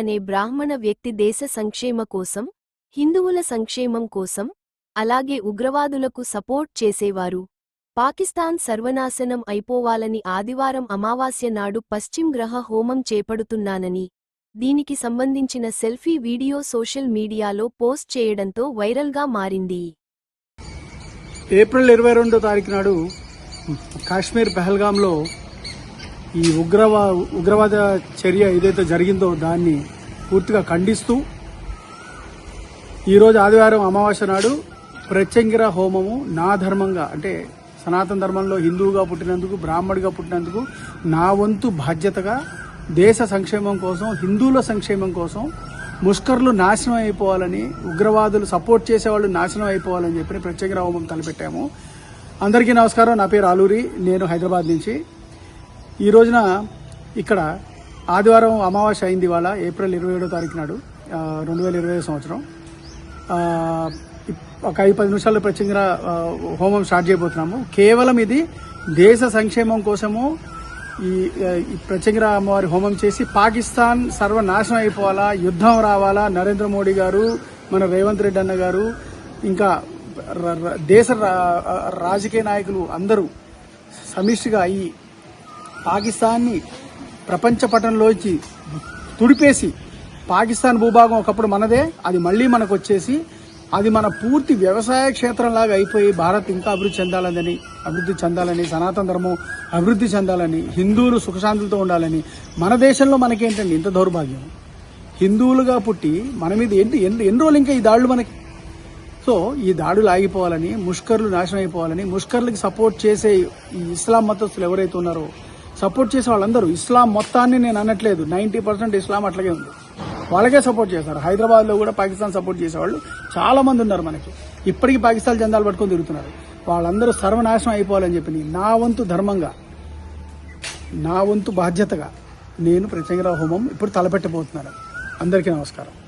అనే బ్రాహ్మణ వ్యక్తి దేశ సంక్షేమ కోసం హిందువుల సంక్షేమం కోసం అలాగే ఉగ్రవాదులకు సపోర్ట్ చేసేవారు. పాకిస్తాన్ సర్వనాశనం అయిపోవాలని ఆదివారం అమావాస్య నాడు పశ్చిమ్ గ్రహ హోమం చేపడుతున్నానని దీనికి సంబంధించిన సెల్ఫీ వీడియో సోషల్ మీడియాలో పోస్ట్ చేయడంతో వైరల్గా మారింది. ఏప్రిల్ ఇరవై రెండో తారీఖు నాడు కాశ్మీర్ పహల్గాంలో ఈ ఉగ్రవా ఉగ్రవాద చర్య ఏదైతే జరిగిందో దాన్ని పూర్తిగా ఖండిస్తూ ఈరోజు ఆదివారం అమావాస్య నాడు ప్రత్యంగిర హోమము నా ధర్మంగా అంటే సనాతన ధర్మంలో హిందువుగా పుట్టినందుకు బ్రాహ్మడిగా పుట్టినందుకు నా వంతు బాధ్యతగా దేశ సంక్షేమం కోసం హిందువుల సంక్షేమం కోసం ముష్కర్లు నాశనం అయిపోవాలని ఉగ్రవాదులు సపోర్ట్ చేసేవాళ్ళు నాశనం అయిపోవాలని చెప్పి ప్రత్యేక హోమం తలపెట్టాము. అందరికీ నమస్కారం. నా పేరు ఆలూరి. నేను హైదరాబాద్ నుంచి ఈ రోజున ఇక్కడ ఆదివారం అమావాస్య అయింది ఇవాళ ఏప్రిల్ ఇరవై ఏడో తారీఖు నాడు రెండు వేల ఇరవై సంవత్సరం. ఒక ఐదు పది నిమిషాల్లో ప్రత్యేకంగా హోమం స్టార్ట్ చేయబోతున్నాము. కేవలం ఇది దేశ సంక్షేమం కోసము ఈ ఆ, ప్రత్యేకంగా అమ్మవారి హోమం చేసి పాకిస్తాన్ సర్వనాశనం అయిపోవాలా యుద్ధం రావాలా నరేంద్ర మోడీ గారు మన రేవంత్ రెడ్డి అన్న గారు ఇంకా దేశ రా- రాజకీయ నాయకులు అందరూ సమిష్టిగా ఈ పాకిస్తాన్ని ప్రపంచ పటంలోంచి తుడిపేసి పాకిస్తాన్ భూభాగం ఒకప్పుడు మనదే అది మళ్ళీ మనకు వచ్చేసి అది మన పూర్తి వ్యవసాయ క్షేత్రంలాగా అయిపోయి భారత్ ఇంకా అభివృద్ధి చెందాలని అభివృద్ధి చెందాలని సనాతన ధర్మం అభివృద్ధి చెందాలని హిందువులు సుఖశాంతులతో ఉండాలని మన దేశంలో మనకేంటండి ఇంత దౌర్భాగ్యం? హిందువులుగా పుట్టి మన మీద ఏంటి ఎన్ని ఎన్ని రోజులు ఇంకా ఈ దాడులు మనకి? సో ఈ దాడులు ఆగిపోవాలని ముష్కర్లు నాశనం అయిపోవాలని ముష్కర్లకి సపోర్ట్ చేసే ఈ ఇస్లాం మతస్థులు ఎవరైతే ఉన్నారో సపోర్ట్ చేసే వాళ్ళందరూ. ఇస్లాం మొత్తాన్ని నేను అనట్లేదు. నైంటీ పర్సెంట్ ఇస్లాం అట్లాగే ఉంది. వాళ్ళకే సపోర్ట్ చేస్తారు హైదరాబాద్లో కూడా పాకిస్తాన్ సపోర్ట్ చేసేవాళ్ళు. చాలా మంది ఉన్నారు మనకి. ఇప్పటికీ పాకిస్తాన్ జెండాలు పట్టుకొని తిరుగుతున్నారు. వాళ్ళందరూ సర్వనాశనం అయిపోవాలని చెప్పి నా వంతు ధర్మంగా నా వంతు బాధ్యతగా నేను ప్రత్యేక హోమం ఇప్పుడు తలపెట్టబోతున్నాను. అందరికీ నమస్కారం.